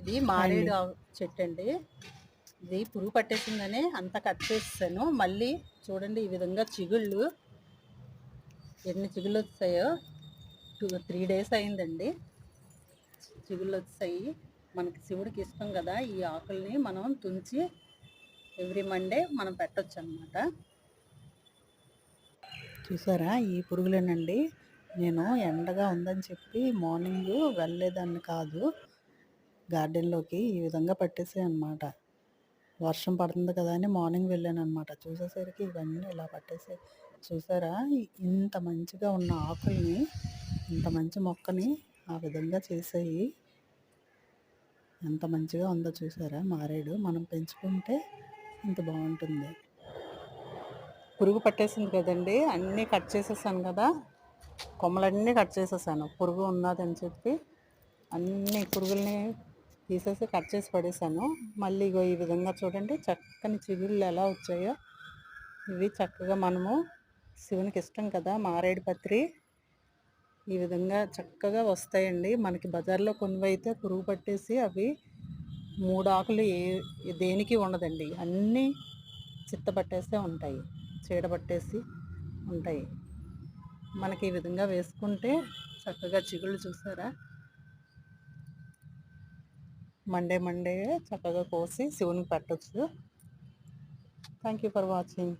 ఇది మారేడు చెట్టు అండి. ఇది పురుగు పట్టేసిందని అంత కట్ చేసేసాను. మళ్ళీ చూడండి ఈ విధంగా చిగుళ్ళు ఎన్ని చిగుళ్ళు వచ్చాయో. టూ త్రీ డేస్ అయిందండి. చిగుళ్ళు వచ్చాయి. మనకి శివుడికి ఇష్టం కదా ఈ ఆకుల్ని మనం తుంచి ఎవ్రీ మండే మనం పెట్టొచ్చు అనమాట చూసారా? ఈ పురుగులేనండి. నేను ఎండగా ఉందని చెప్పి మార్నింగ్ వెళ్ళేదాన్ని కాదు. గార్డెన్లోకి ఈ విధంగా పట్టేసాయి అనమాట వర్షం పడుతుంది కదా అని మార్నింగ్ వెళ్ళాను అనమాట చూసేసరికి ఇవన్నీ ఇలా పట్టేసాయి చూసారా? ఇంత మంచిగా ఉన్న ఆకుల్ని ఇంత మంచి మొక్కని ఆ విధంగా చేసాయి. ఎంత మంచిగా ఉందో చూసారా? మారేడు. మనం పెంచుకుంటే ఇంత బాగుంటుంది. పురుగు పట్టేసింది కదండి? అన్నీ కట్ చేసేసాను కదా? కొమ్మలన్నీ కట్ చేసేసాను. పురుగు ఉన్నదని చెప్పి అన్ని పురుగుల్ని తీసేసి కట్ చేసి పడేసాను. మళ్ళీ ఇగో ఈ విధంగా చూడండి చక్కని చిగుళ్ళు ఎలా వచ్చాయో. ఇవి చక్కగా మనము శివునికి ఇష్టం కదా మారేడు పత్రి. ఈ విధంగా చక్కగా వస్తాయండి. మనకి బజార్లో కొనువైతే పురుగు పట్టేసి అవి మూడు ఆకులు ఏ దేనికి ఉండదండి. అన్నీ చిత్తపట్టేస్తే ఉంటాయి చీడ పట్టేసి ఉంటాయి. మనకి ఈ విధంగా వేసుకుంటే చక్కగా చిగుళ్ళు చూసారా? మండే మండే చక్కగా కోసి శివునికి పెట్టచ్చు. Thank you for watching